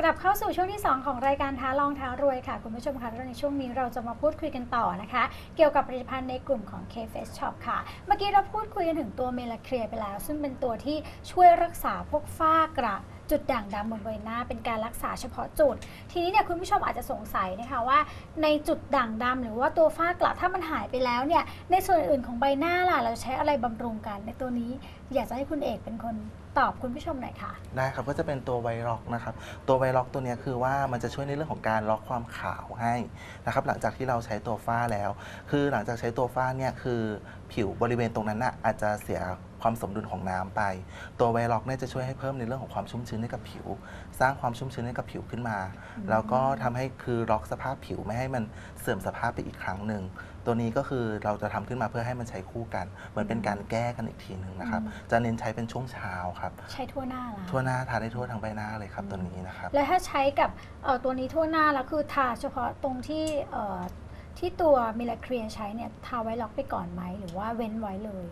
กลับเข้าสู่ช่วงที่ 2 ของรายการท้าลองท้ารวยค่ะ คุณผู้ชมคะแล้วในช่วงนี้เราจะมาพูดคุยกันต่อนะคะ เกี่ยวกับผลิตภัณฑ์ในกลุ่มของ K Face Shop ค่ะ เมื่อกี้เราพูดคุยกันถึงตัวเมลาเคลียไปแล้ว ซึ่งเป็นตัวที่ช่วยรักษาพวกฝ้ากระ จุดด่างดำบนใบหน้า เป็นการรักษาเฉพาะจุด ทีนี้เนี่ยคุณผู้ชมอาจจะสงสัยนะคะว่า ในจุดด่างดำหรือว่าตัวฝ้ากระถ้ามันหายไปแล้วเนี่ยในส่วนอื่นของใบหน้าล่ะเราใช้อะไรบำรุงกัน ในตัวนี้อยากจะให้คุณเอกเป็นคนตอบคุณผู้ชมหน่อยค่ะ ได้ครับก็จะเป็นตัวไวร็อกนะครับตัวไวร็อกตัวนี้คือว่ามันจะช่วยในเรื่องของการล็อกความขาวให้นะครับหลังจากที่เราใช้ตัวฝ้าแล้ว คือหลังจากใช้ตัวฝ้าเนี่ยคือผิวบริเวณตรงนั้นน่ะอาจจะเสีย ความสมดุลของน้ำไป ตัวไวร็อกเนี่ยจะช่วยให้เพิ่มในเรื่องของความชุ่มชื้นให้กับผิว สร้างความชุ่มชื้นให้กับผิวขึ้นมา แล้วก็ทำให้คือล็อกสภาพผิวไม่ให้มันเสื่อมสภาพไปอีกครั้งหนึ่งตัวนี้ก็คือเราจะทำขึ้นมาเพื่อให้มันใช้คู่กัน เหมือนเป็นการแก้กันอีกทีหนึ่งนะครับอืมจะเน้นใช้เป็นช่วงเช้าครับ ใช้ทั่วหน้าละทั่วหน้าทาได้ทั่วทั้งใบหน้าเลยครับอืมตัวนี้นะครับ แล้วถ้าใช้กับเอ่อตัวนี้ทั่วหน้าแล้วคือทาเฉพาะตรงที่เอ่อที่ตัวมิลาเคลียใช้เนี่ยทาไว้ล็อกไปก่อนไหมหรือว่าเว้นไว้เลย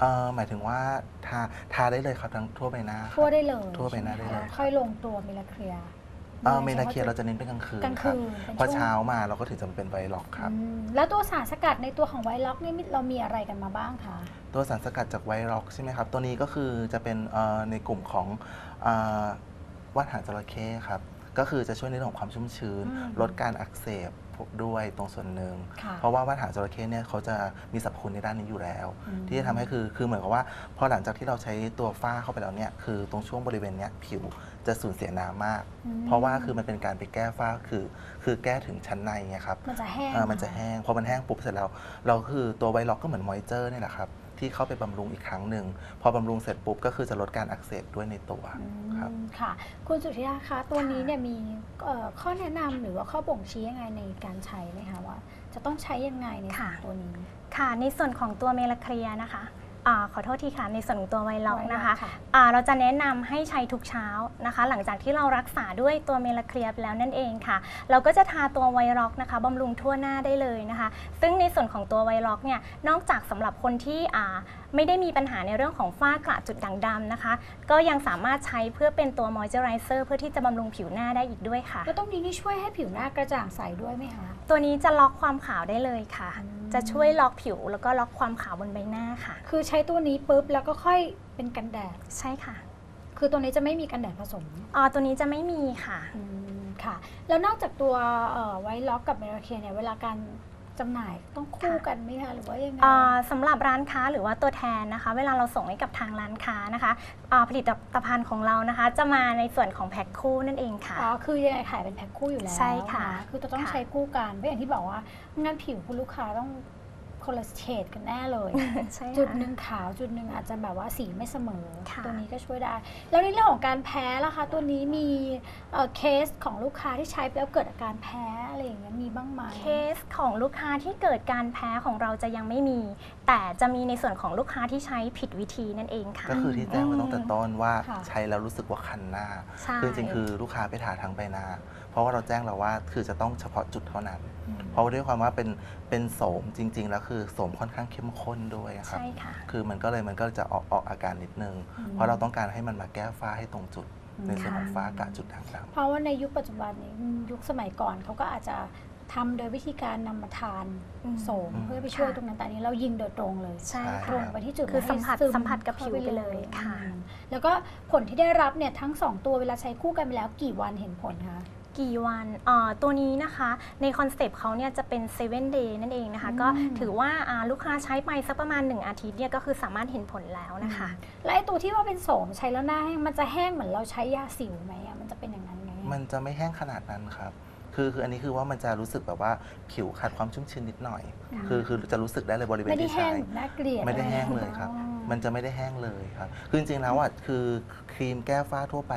เอ่อหมายถึงว่าทาทาได้เลยครับทั้งทั่วใบหน้าครับ ทั่วได้เลยทั่วไปหน้าได้เลยใช่หมคะค่อยลงตัวมิลาเคลียเอ่อเมนาเคียเราจะเน้นเป็นกลางคืนกลางครัคืบนเป็นพอช่วงเช้ามาเราก็ถึงจะเป็นไวล็อกครับ อืมแล้วตัวสารสกัดในตัวของไวล็อกนี่เรามีอะไรกันมาบ้างคะตัวสารสกัดจากไวร็อกใช่ไหมครับ ตัวนี้ก็คือจะเป็นเอ่อในกลุ่มของเอ่อว่านหางจระเข้ครับ ก็คือจะช่วยในเรื่องของความชุ่มชื้นอืมลดการอักเสบ ด้วยตรงส่วนหนึ่ง ค่ะเพราะว่าว่านหางจระเข้เนี่ยเขาจะมีสรรพคุณในด้านนี้อยู่แล้ว อืมที่จะทำให้คือคือเหมือนกับว่าพอหลังจากที่เราใช้ตัวฝ้าเข้าไปแล้วเนี่ยคือตรงช่วงบริเวณเนี้ยผิวจะสูญเสียน้ำมาก อืมเพราะว่าคือมันเป็นการไปแก้ฝ้าคือคือแก้ถึงชั้นในไงครับมันจะแห้งเอ่อมันจะแห้งพอมันแห้งปุ๊บเสร็จแล้วเราคือตัวไวล็อกก็เหมือนมอยเจอร์เนี่ยแหละครับ ที่เข้าไปบำรุงอีกครั้งหนึ่ง พอบำรุงเสร็จปุ๊บก็คือจะลดการอักเสบด้วยในตัวอืมครับ ค่ะ คุณสุธิยาคะ ตัวนี้เนี่ยมีเอ่อข้อแนะนำหรือว่าข้อบ่งชี้ยังไงในการใช้ไหมคะว่า จะต้องใช้ยังไงในสาค่ะรตัวนี้ ค่ะ ในส่วนของตัวเมลาเคลียนะคะ อาขอโทษทีค่ะในส่วนของตัวไวล็อกนะคะไวล็อกค่ะอ่าเราจะแนะนำให้ใช้ทุกเช้านะคะ หลังจากที่เรารักษาด้วยตัวเมลาเคลียไปแล้วนั่นเองค่ะ เราก็จะทาตัวไวล็อกนะคะบำรุงทั่วหน้าได้เลยนะคะ ซึ่งในส่วนของตัวไวล็อกเนี่ยนอกจากสำหรับคนที่อ่าไม่ได้มีปัญหาในเรื่องของฝ้ากระจุดด่างดำนะคะ ก็ยังสามารถใช้เพื่อเป็นตัวมอยเจอไรเซอร์เพื่อที่จะบำรุงผิวหน้าได้อีกด้วยค่ะแล้วตรงนี้นี่ช่วยให้ผิวหน้ากระจ่างใสด้วยไหมคะ ตัวนี้จะล็อกความขาวได้เลยค่ะอืมจะช่วยล็อกผิวแล้วก็ล็อกความขาวบนใบหน้าค่ะ คือใช้ตัวนี้ปุ๊บแล้วก็ค่อยเป็นกันแดด ใช่ค่ะ คือตัวนี้จะไม่มีกันแดดผสมอ๋อตัวนี้จะไม่มีค่ะ อืมค่ะ แล้วนอกจากตัวเอ่อไวท์ล็อกกับเมลาเคียเนี่ยเวลาการ จำหน่ายต้องคู่กันไหมคะหรือว่ายังไงอ่าสำหรับร้านค้าหรือว่าตัวแทนนะคะ เวลาเราส่งให้กับทางร้านค้านะคะอ่าผลิตภัณฑ์ของเรานะคะ จะมาในส่วนของแพ็คคู่นั่นเองค่ะ อ๋อ คือยังไงขายเป็นแพ็คคู่อยู่แล้วใช่ค่ะ นคือจะต้องค่ะ ใช้คู่กันเพราะอย่างที่บอกว่าไม่งั้นผิวคุณลูกค้าต้อง คนละเฉดกันแน่เลย ใช่จุดค่ะหนึ่งขาวจุดหนึ่งอาจจะแบบว่าสีไม่เสมอ ค่ะตัวนี้ก็ช่วยได้ แล้วในเรื่องของการแพ้ล่ะคะ ตัวนี้มีเอ่อเคสของลูกค้าที่ใช้ไปแล้วเกิดอาการแพ้อะไรอย่างเงี้ยมีบ้างไหมเคสของลูกค้าที่เกิดการแพ้ของเราจะยังไม่มี แต่จะมีในส่วนของลูกค้าที่ใช้ผิดวิธีนั่นเองค่ะ ก็คือที่แจ้งไว้ตั้งแต่ต้นว่าค่ะ ใช้แล้วรู้สึกว่าคันหน้าใช่ คือจริงๆคือลูกค้าไปทาทั้งใบหน้า เพราะว่าเราแจ้งแล้วว่าคือจะต้องเฉพาะจุดเท่านั้น อืม เพราะว่าด้วยความว่าเป็นเป็นโสมจริง ๆ แล้วคือโสมค่อนข้างเข้มข้นด้วยครับ ใช่ค่ะ คือมันก็เลยมันก็จะออกออกอาการนิดนึง อืม เพราะเราต้องการให้มันมาแก้ฝ้าให้ตรงจุดอืมในส่วนของค่ะฝ้ากระจุดด่างดำ เพราะว่าในยุคปัจจุบันนี้ยุคสมัยก่อนเขาก็อาจจะทำโดยวิธีการนำมาทานอืม โสมเพื่อไปช่วยค่ะตรงนั้นแต่อันนี้เรายิงโดยตรงเลย ใช่ใช่ตรงค่ะไปที่จุดคือสัมผัสให้สัมผัสกับข้าผิวไปเลยค่ะ อืมแล้วก็ผลที่ได้รับเนี่ยทั้งสองตัวเวลาใช้คู่กันไปแล้วกี่วันเห็นผลคะ กี่วันอ่าตัวนี้นะคะในคอนเซปต์เขาเนี่ยจะเป็น 7 day นั่นเองนะคะอืมก็ถือว่าอ่าลูกค้าใช้ไปสักประมาณ 1 อาทิตย์เนี่ยก็คือสามารถเห็นผลแล้วนะคะ แล้วไอ้ตัวที่ว่าเป็นโสมใช้แล้วหน้าแห้งมันจะแห้งเหมือนเราใช้ยาสิวไหมอะมันจะเป็นอย่างนั้นไหมอะมันจะไม่แห้งขนาดนั้นครับ คือคืออันนี้คือว่ามันจะรู้สึกแบบว่าผิวขาดความชุ่มชื้นนิดหน่อยค่ะคือคือจะรู้สึกได้เลยบริเวณไม่ได้ที่แห้ใช้งเหมือนน่าเกลียดไม่ได้แห้งอะรเลยครับอ๋อมันจะไม่ได้แห้งเลยครับ คือจริงๆแล้วอะคือครีมแก้ฝ้าทั่วไป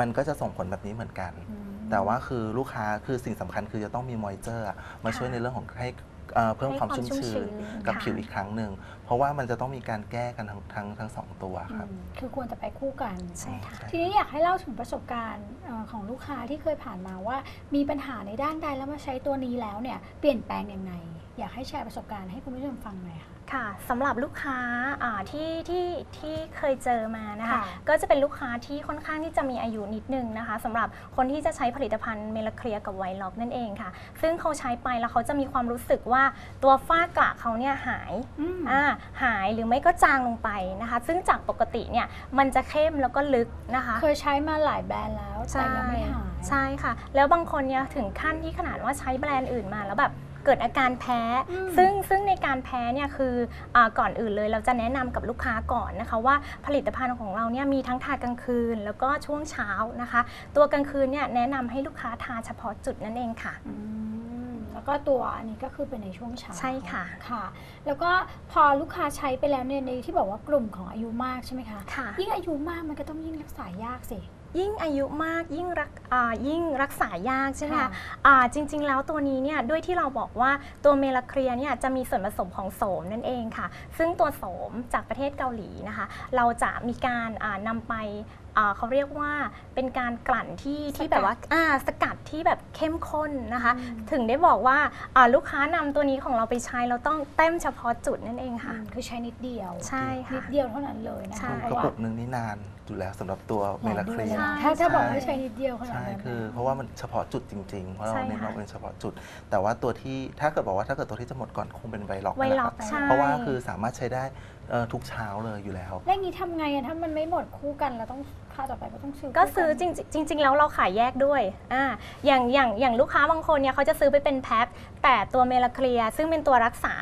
มันก็จะส่งผลแบบนี้เหมือนกัน อืม แต่ว่าคือลูกค้าคือสิ่งสำคัญคือจะต้องมีมอยเจอร์มาช่วยในเรื่องของให้เอ่อเพิ่มให้ความความชุ่มชุ่มชื้ชื้นนกับค่ะ ผิวอีกครั้งหนึ่ง เพราะว่ามันจะต้องมีการแก้กันทั้งทั้งทั้งสองตัวครับ อืมคือควรจะไปคู่กัน ใช่ค่ะ ทีนี้อยากให้เล่าถึงประสบการณ์เอ่อของลูกค้าที่เคยผ่านมาว่า มีปัญหาในด้านใดแล้วมาใช้ตัวนี้แล้วเนี่ยเปลี่ยนแปลงยังไง อยากให้แชร์ประสบการณ์ให้คุณผู้ชมฟังหน่อยค่ะ ค่ะสำหรับลูกค้าอ่าที่ที่ที่เคยเจอมานะคะ ค่ะ ก็จะเป็นลูกค้าที่ค่อนข้างที่จะมีอายุนิดนึงนะคะสำหรับคนที่จะใช้ผลิตภัณฑ์เมลาเคลียกับไวล็อกนั่นเองค่ะ ซึ่งเขาใช้ไปแล้วเขาจะมีความรู้สึกว่าตัวฝ้ากระเขาเนี่ยหาย อืม อ่าหายหรือไม่ก็จางลงไปนะคะ ซึ่งจากปกติเนี่ยมันจะเข้มแล้วก็ลึกนะคะเคยใช้มาหลายแบรนด์แล้ว แต่ยังไม่หาย ใช่ค่ะ แล้วบางคนเนี่ยถึงขั้นที่ขนาดว่าใช้แบรนด์อื่นมาแล้วแบบ เกิดอาการแพ้อืมซึ่งซึ่งในการแพ้เนี่ยคืออาก่อนอื่นเลยเราจะแนะนำกับลูกค้าก่อนนะคะว่าผลิตภัณฑ์ของเราเนี่ยมีทั้งทากลางคืน แล้วก็ช่วงเช้านะคะ ตัวกลางคืนเนี่ยแนะนำให้ลูกค้าทาเฉพาะจุดนั่นเองค่ะอืมแล้วก็ตัวอันนี้ก็คือเป็นในช่วงเช้าใช่ค่ะค่ะ แล้วก็พอลูกค้าใช้ไปแล้วเนี่ยในที่บอกว่ากลุ่มของอายุมากใช่ไหมคะค่ะยิ่งอายุมากมันก็ต้องยิ่งรักษายากสิ ยิ่งอายุมากยิ่งรักอ่ายิ่งรักษายากใช่ไหมค่ะคะอ่าจริง ๆ แล้วตัวนี้เนี่ยด้วยที่เราบอกว่าตัวเมลาเคลียเนี่ยจะมีส่วนผสมของโสมนั่นเองค่ะ ซึ่งตัวโสมจากประเทศเกาหลีนะคะ เราจะมีการอ่านำไป อ่าเขาเรียกว่าเป็นการกลั่นที่ที่แบบว่าอ่าสกัดที่แบบเข้มข้นนะคะอืมถึงได้บอกว่าอ่าลูกค้านำตัวนี้ของเราไปใช้เราต้องเต็มเฉพาะจุดนั่นเองค่ะ อืมคือใช้นิดเดียว ใช่นิค่ะ ดเดียวเท่านั้นเลยนะใช่ คะเพกระราะว่าปุกหนึ่งนี่นานอยู่แล้วสำหรับตัวเมลาเคลียหใช่ถ้าถ้าบอกใช่ว่าใช้นิดเดียวขนาดใช่นั้น คือนะเพราะว่ามันเฉพาะจุดจริงๆ เพราะเราใช่เน้นค่ะ ว่าเป็นเฉพาะจุด แต่ว่าตัวที่ถ้าเกิดบอกว่าถ้าเกิดตัวที่จะหมดก่อนคงเป็นไวล็อกไวนั่นแหล็ละอกครับใช่ เพราะว่าคือสามารถใช้ได้เอ่อทุกเช้าเลยอยู่แล้ว แล้วอย่างนี้ทำไงอะถ้ามันไม่หมดคู่กันเราต้องค่าต่อไปก็ต้องซื้อก็คู่นซื้อจริงๆจริง ๆ แล้วเราขายแยกด้วยอ่าอย่างอย่างอย่างลูกค้าบางคนเนี่ยเขาจะซื้อไปเป็นแพ็คแต่ตัวเมลาเคลียซึ่งเป็นตัวรักษา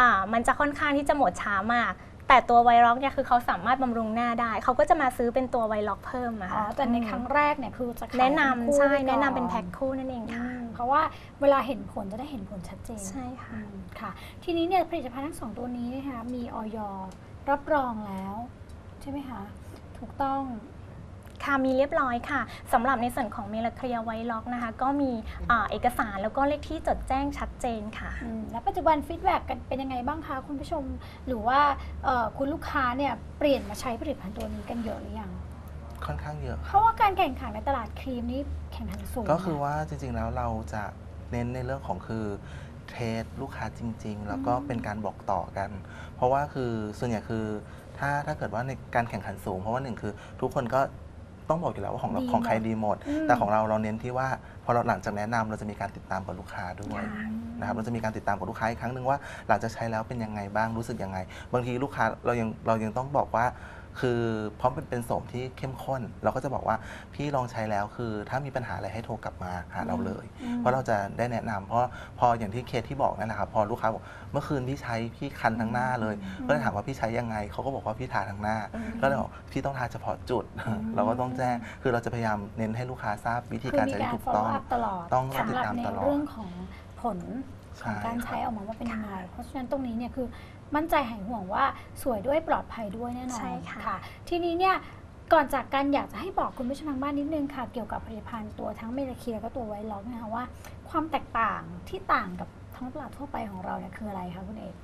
อ่ามันจะค่อนข้างที่จะหมดช้ามาก แต่ตัวไวร็อกเนี่ยคือเขาสามารถบำรุงหน้าได้ เขาก็จะมาซื้อเป็นตัวไวร็อกเพิ่มอะอ๋อค่ะแต่ในอืมครั้งแรกเนี่ยคือจะขายแนะนำเป็นคู่ใช่ไว้ก่อ แนะนำเป็นแพ็คคู่นั่นเองอืค่ะม เพราะว่าเวลาเห็นผลจะได้เห็นผลชัดเจนใช่ค่ะอืมค่ะ ทีนี้เนี่ยผลิตภัณฑ์ทั้งสองตัวนี้นะคะมีออยรับรองแล้ว ใช่ไหมคะ ถูกต้องค่ะมีเรียบร้อยค่ะสำหรับในส่วนของเมลาเคลียไวล็อกนะคะ ก็มีอ่าเอกสารแล้วก็เลขที่จดแจ้งชัดเจนค่ะอืมแล้วปัจจุบันฟีดแบ็กกันเป็นยังไงบ้างคะคุณผู้ชม หรือว่าเอ่อคุณลูกค้าเนี่ยเปลี่ยนมาใช้ผลิตภัณฑ์ตัวนี้กันเยอะหรือยัง ค่อนข้างเยอะ เพราะว่าการแข่งขันในตลาดครีมนี่แข่งขันสูงก็คือนะว่าจริงๆแล้วเราจะเน้นในเรื่องของคือเทสลูกค้าจริง ๆ แล้วก็อืมเป็นการบอกต่อกัน เพราะว่าคือส่วนใหญ่คือถ้าถ้าเกิดว่าในการแข่งขันสูง เพราะว่าหนึ่งคือทุกคนก็ต้องบอกอยู่แล้วว่าของดีของใครหมดดีหมดอืมแต่ของเราเราเน้นที่ว่าพอเราหลังจากแนะนำเราจะมีการติดตามกับลูกค้าด้วยค่ะนะครับเราจะมีการติดตามกับลูกค้าอีกครั้งหนึ่งว่าหลังจากใช้แล้วเป็นยังไงบ้างรู้สึกยังไง บางทีลูกค้าเรายังเรายังต้องบอกว่า คือเพราะมันเป็นโสมที่เข้มข้น เราก็จะบอกว่าพี่ลองใช้แล้วคือ ถ้ามีปัญหาอะไรให้โทรกลับมาหาเราเลยอืมเพราะเราจะได้แนะนำเพราะพออย่างที่เคสที่บอกนั่นแหละครับพอลูกค้าบอกเมื่อคืนพี่ใช้พี่คันทั้งหน้าเลยอืมก็เลยถามว่าพี่ใช้ยังไงเขาก็บอกว่าพี่ทาทั้งหน้าอืมก็เลยบอกพี่ต้องทาเฉพาะจุดอืมเราก็ต้องแจ้งคือเราจะพยายามเน้นให้ลูกค้าทราบวิธีคือการมีใช้การที่ถูก follow ต้อง up ตลอดต้องสำติดหรับตามในตลอดเรื่องของผลขใช่องการครับใช้ออกมาว่าเป็นยังไง เพราะฉะนั้นตรงนี้เนี่ยคือ มั่นใจหายห่วงว่าสวยด้วยปลอดภัยด้วยแน่นอนใช่ค่ะ ทีนี้เนี่ยก่อนจากกันอยากจะให้บอกคุณผู้ชมทางบ้านนิดนึงค่ะ เกี่ยวกับผลิตภัณฑ์ตัวทั้งเมลาเคียแล้วก็ตัวไวท์ล็อกนะคะว่า ความแตกต่างที่ต่างกับท้องตลาดทั่วไปของเราเนี่ยคืออะไรคะคุณเอก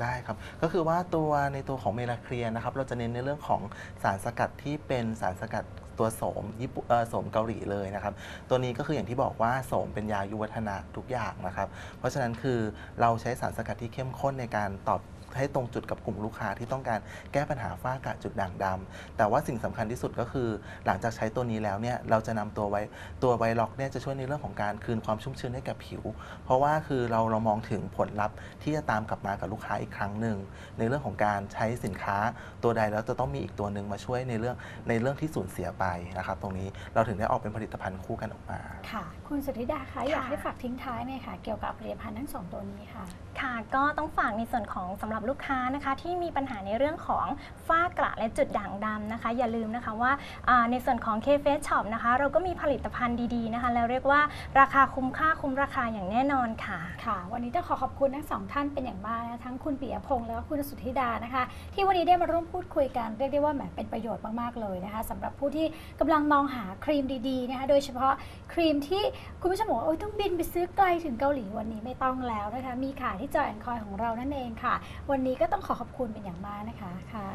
ได้ครับ ก็คือว่าตัวในตัวของเมลาเคลียนะครับ เราจะเน้นในเรื่องของสารสกัดที่เป็นสารสกัดตัวโสมญี่ปุ่นเอ่อโสมเกาหลีเลยนะครับ ตัวนี้ก็คืออย่างที่บอกว่าโสมเป็นยายุวัฒนะทุกอย่างนะครับ เพราะฉะนั้นคือเราใช้สารสกัดที่เข้มข้นในการตอบ ให้ตรงจุดกับกลุ่มลูกค้าที่ต้องการแก้ปัญหาฝ้ากระจุดด่างดำแต่ว่าสิ่งสำคัญที่สุดก็คือ หลังจากใช้ตัวนี้แล้วเนี่ยเราจะนำตัวไว้ตัวไวล็อกเนี่ยจะช่วยในเรื่องของการคืนความชุ่มชื้นให้กับผิว เพราะว่าคือเราเรามองถึงผลลัพธ์ที่จะตามกลับมากับลูกค้าอีกครั้งหนึ่งในเรื่องของการใช้สินค้าตัวใดแล้วจะต้องมีอีกตัวหนึ่งมาช่วยในเรื่องในเรื่องที่สูญเสียไปนะครับตรงนี้เราถึงได้ออกเป็นผลิตภัณฑ์คู่กันออกมาค่ะ คุณสุธิดาคะค่ะอยากให้ฝากทิ้งท้ายหน่อยค่ะ เกี่ยวกับผลิตภัณฑ์ทั้งสองตัวนี้ค่ะ ค่ะ ก็ต้องฝากในส่วนของสำหรับลูกค้านะคะที่มีปัญหาในเรื่องของฝ้ากระและจุดด่างดำนะคะ อย่าลืมนะคะว่าในส่วนของ K Face Shop นะคะ เราก็มีผลิตภัณฑ์ดีๆนะคะ แล้วเรียกว่าราคาคุ้มค่าคุ้มราคาอย่างแน่นอนค่ะค่ะ วันนี้ต้องขอขอบคุณทั้งสองท่านเป็นอย่างมากนะทั้งคุณปิยพงษ์แล้วก็คุณสุธิดานะคะ ที่วันนี้ได้มาร่วมพูดคุยกันเรียกได้ว่าแหมเป็นประโยชน์มากๆเลยนะคะสำหรับผู้ที่กำลังมองหาครีมดีๆนะคะโดยเฉพาะครีมที่คุณผู้ชมบอกว่าโอ๊ยต้องบินไปซื้อไกลถึงเกาหลีวันนี้ไม่ต้องแล้วนะคะมีขายที่จอยแอนคอยของเรานั่นเองค่ะวันนี้ก็ต้องขอขอบคุณเป็นอย่างมากนะคะค่ะ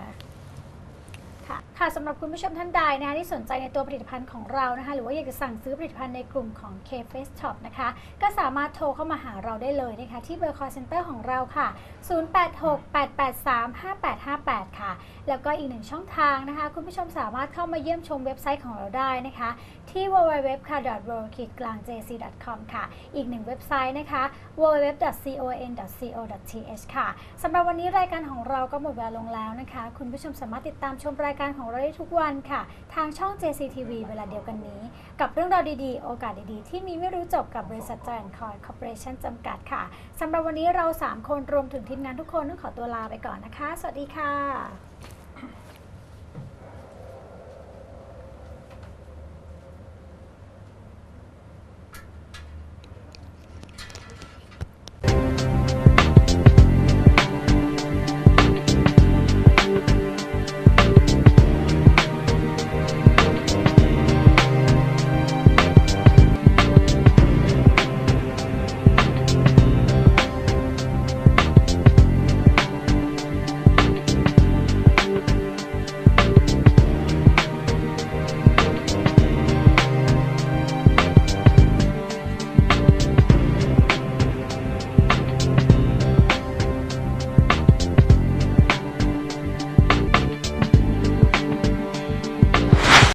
ค่ะ ค่ะสำหรับคุณผู้ชมท่านใดนะคะที่สนใจในตัวผลิตภัณฑ์ของเรานะคะ หรือว่าอยากจะสั่งซื้อผลิตภัณฑ์ในกลุ่มของ K Face Shop นะคะ ก็สามารถโทรเข้ามาหาเราได้เลยนะคะ ที่เบอร์ call center ของเราค่ะ 0868835858 ค่ะ แล้วก็อีกหนึ่งช่องทางนะคะ คุณผู้ชมสามารถเข้ามาเยี่ยมชมเว็บไซต์ของเราได้นะคะ ที่ www ค่ะ w w w g l a n g j c com ค่ะ อีกหนึ่งเว็บไซต์นะคะ www.con.co.th ค่ะสำหรับวันนี้รายการของเราก็หมดเวลาลงแล้วนะคะ คุณผู้ชมสามารถติดตามชมรายการการของเราได้ทุกวันค่ะ ทางช่อง JCTV เวลาเดียวกันนี้ กับเรื่องราวดีๆ โอกาสดีๆ ที่มีไม่รู้จบกับบริษัทจอยคอยคอร์ปอเรชั่นจำกัดค่ะสำหรับวันนี้เรา 3 คนรวมถึงทีมงานทุกคนต้องขอตัวลาไปก่อนนะคะ สวัสดีค่ะ